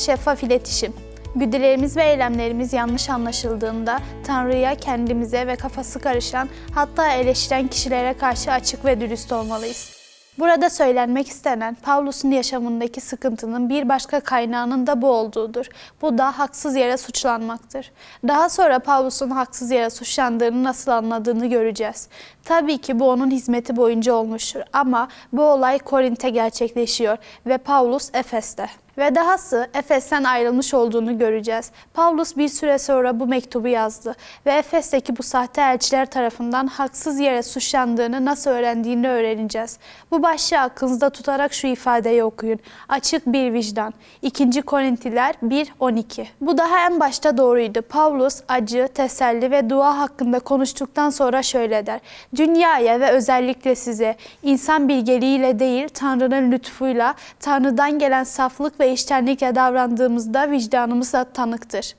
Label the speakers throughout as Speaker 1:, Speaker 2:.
Speaker 1: şeffaf iletişim. Güdülerimiz ve eylemlerimiz yanlış anlaşıldığında Tanrı'ya, kendimize ve kafası karışan hatta eleştiren kişilere karşı açık ve dürüst olmalıyız. Burada söylenmek istenen Pavlus'un yaşamındaki sıkıntının bir başka kaynağının da bu olduğudur. Bu da haksız yere suçlanmaktır. Daha sonra Pavlus'un haksız yere suçlandığını nasıl anladığını göreceğiz. Tabii ki bu onun hizmeti boyunca olmuştur ama bu olay Korint'te gerçekleşiyor ve Pavlus Efes'te. Ve dahası Efes'ten ayrılmış olduğunu göreceğiz. Pavlus bir süre sonra bu mektubu yazdı ve Efes'teki bu sahte elçiler tarafından haksız yere suçlandığını nasıl öğrendiğini öğreneceğiz. Bu başlığı aklınızda tutarak şu ifadeyi okuyun. Açık bir vicdan. 2. Korintiler 1.12 Bu daha en başta doğruydu. Pavlus acı, teselli ve dua hakkında konuştuktan sonra şöyle der. Dünyaya ve özellikle size insan bilgeliğiyle değil Tanrı'nın lütfuyla, Tanrı'dan gelen saflık ve iştenlikle davrandığımızda vicdanımız da tanıktır.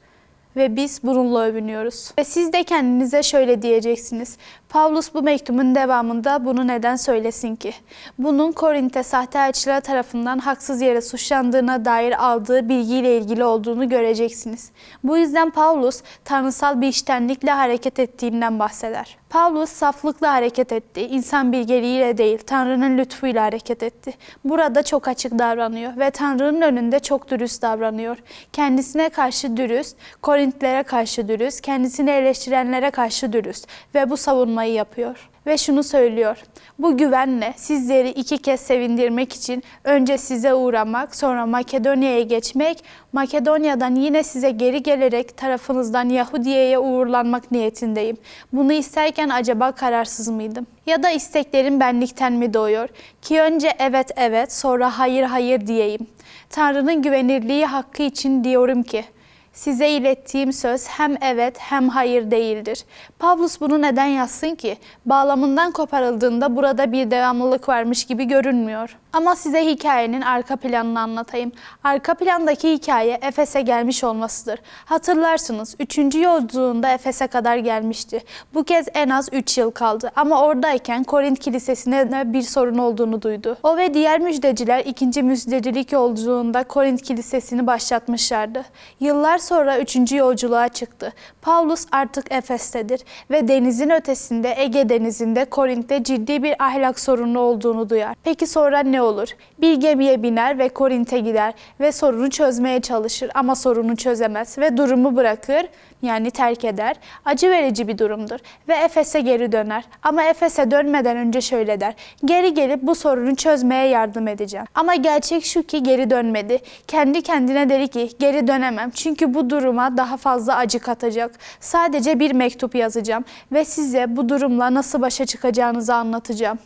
Speaker 1: Ve biz bununla övünüyoruz. Ve siz de kendinize şöyle diyeceksiniz. Pavlus bu mektubun devamında bunu neden söylesin ki? Bunun Korint'te sahte tarafından haksız yere suçlandığına dair aldığı bilgiyle ilgili olduğunu göreceksiniz. Bu yüzden Pavlus tanrısal bir iştenlikle hareket ettiğinden bahseder. Pavlus saflıkla hareket etti, insan bilgeliğiyle değil, Tanrı'nın lütfuyla hareket etti. Burada çok açık davranıyor ve Tanrı'nın önünde çok dürüst davranıyor. Kendisine karşı dürüst, Korintlere karşı dürüst, kendisini eleştirenlere karşı dürüst ve bu savunmayı yapıyor. Ve şunu söylüyor. Bu güvenle sizleri iki kez sevindirmek için önce size uğramak, sonra Makedonya'ya geçmek, Makedonya'dan yine size geri gelerek tarafınızdan Yahudiye'ye uğurlanmak niyetindeyim. Bunu isterken acaba kararsız mıydım? Ya da isteklerim benlikten mi doğuyor? Ki önce evet evet, sonra hayır hayır diyeyim. Tanrı'nın güvenirliği hakkı için diyorum ki, Size ilettiğim söz hem evet hem hayır değildir. Pavlus bunu neden yazsın ki? Bağlamından koparıldığında burada bir devamlılık varmış gibi görünmüyor. Ama size hikayenin arka planını anlatayım. Arka plandaki hikaye Efes'e gelmiş olmasıdır. Hatırlarsınız 3. yolculuğunda Efes'e kadar gelmişti. Bu kez en az 3 yıl kaldı ama oradayken Korint Kilisesi'ne bir sorun olduğunu duydu. O ve diğer müjdeciler 2. müjdecilik yolculuğunda Korint Kilisesi'ni başlatmışlardı. Yıllar sonra 3. yolculuğa çıktı. Paulus artık Efes'tedir ve denizin ötesinde Ege Denizi'nde Korint'te ciddi bir ahlak sorunu olduğunu duyar. Peki sonra ne olur? Bir gemiye biner ve Korint'e gider ve sorunu çözmeye çalışır ama sorunu çözemez ve durumu bırakır yani terk eder. Acı verici bir durumdur ve Efes'e geri döner. Ama Efes'e dönmeden önce şöyle der. Geri gelip bu sorunu çözmeye yardım edeceğim. Ama gerçek şu ki geri dönmedi. Kendi kendine dedi ki geri dönemem. Çünkü bu duruma daha fazla acı katacak. Sadece bir mektup yazacağım ve size bu durumla nasıl başa çıkacağınızı anlatacağım.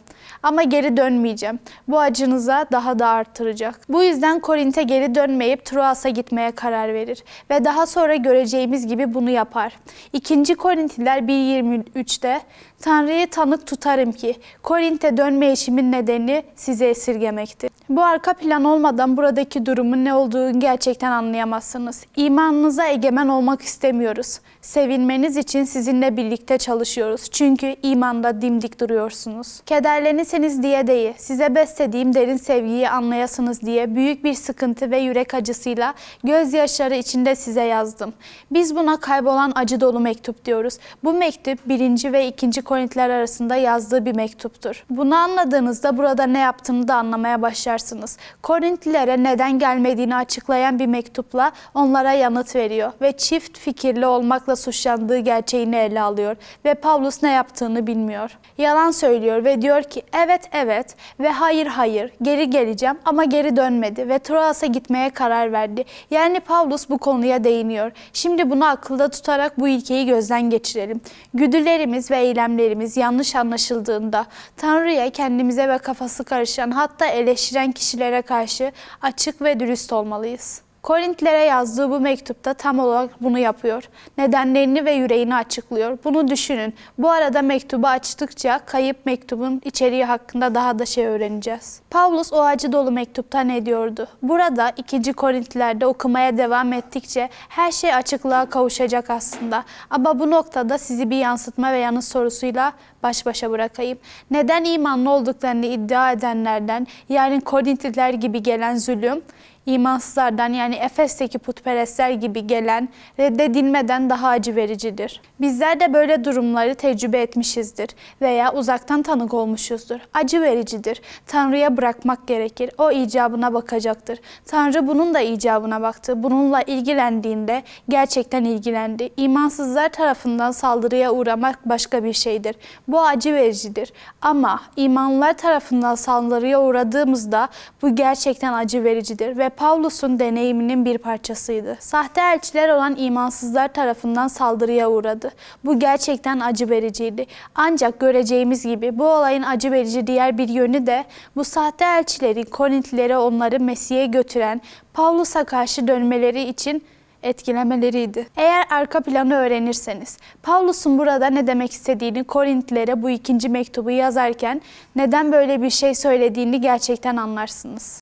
Speaker 1: Ama geri dönmeyeceğim. Bu acınıza daha da arttıracak. Bu yüzden Korint'e geri dönmeyip Troas'a gitmeye karar verir. Ve daha sonra göreceğimiz gibi bunu yapar. 2. Korintliler 1.23'te Tanrı'yı tanık tutarım ki Korint'e dönme işimin nedeni size esirgemekti. Bu arka plan olmadan buradaki durumun ne olduğunu gerçekten anlayamazsınız. İmanınıza egemen olmak istemiyoruz. Sevinmeniz için sizinle birlikte çalışıyoruz. Çünkü imanda dimdik duruyorsunuz. Kederlenirseniz diye değil, size beslediğim derin sevgiyi anlayasınız diye büyük bir sıkıntı ve yürek acısıyla gözyaşları içinde size yazdım. Biz buna kaybolan acı dolu mektup diyoruz. Bu mektup birinci ve ikinci Korintiler arasında yazdığı bir mektuptur. Bunu anladığınızda burada ne yaptığını da anlamaya başlarsınız. Korintlilere neden gelmediğini açıklayan bir mektupla onlara yanıt veriyor ve çift fikirli olmakla suçlandığı gerçeğini ele alıyor ve Pavlus ne yaptığını bilmiyor. Yalan söylüyor ve diyor ki evet evet ve hayır hayır geri geleceğim ama geri dönmedi ve Troas'a gitmeye karar verdi. Yani Pavlus bu konuya değiniyor. Şimdi bunu akılda tutarak bu ilkeyi gözden geçirelim. Güdülerimiz ve eylemlerimiz yanlış anlaşıldığında Tanrı'ya kendimize ve kafası karışan hatta eleştiren kişilere karşı açık ve dürüst olmalıyız. Korintlere yazdığı bu mektupta tam olarak bunu yapıyor. Nedenlerini ve yüreğini açıklıyor. Bunu düşünün. Bu arada mektubu açtıkça kayıp mektubun içeriği hakkında daha da şey öğreneceğiz. Pavlus o acı dolu mektupta ne diyordu? Burada 2. Korintlilerde okumaya devam ettikçe her şey açıklığa kavuşacak aslında. Ama bu noktada sizi bir yansıtma ve yanıt sorusuyla baş başa bırakayım. Neden imanlı olduklarını iddia edenlerden yani Korintliler gibi gelen zulüm, imansızlardan yani Efes'teki putperestler gibi gelen reddedilmeden daha acı vericidir. Bizler de böyle durumları tecrübe etmişizdir veya uzaktan tanık olmuşuzdur. Acı vericidir. Tanrı'ya bırakmak gerekir. O icabına bakacaktır. Tanrı bunun da icabına baktı. Bununla ilgilendiğinde gerçekten ilgilendi. İmansızlar tarafından saldırıya uğramak başka bir şeydir. Bu acı vericidir. Ama imanlılar tarafından saldırıya uğradığımızda bu gerçekten acı vericidir ve Pavlus'un deneyiminin bir parçasıydı. Sahte elçiler olan imansızlar tarafından saldırıya uğradı. Bu gerçekten acı vericiydi. Ancak göreceğimiz gibi bu olayın acı verici diğer bir yönü de bu sahte elçilerin Korintlilere onları Mesih'e götüren Pavlus'a karşı dönmeleri için etkilemeleriydi. Eğer arka planı öğrenirseniz, Pavlus'un burada ne demek istediğini Korintlilere bu ikinci mektubu yazarken neden böyle bir şey söylediğini gerçekten anlarsınız.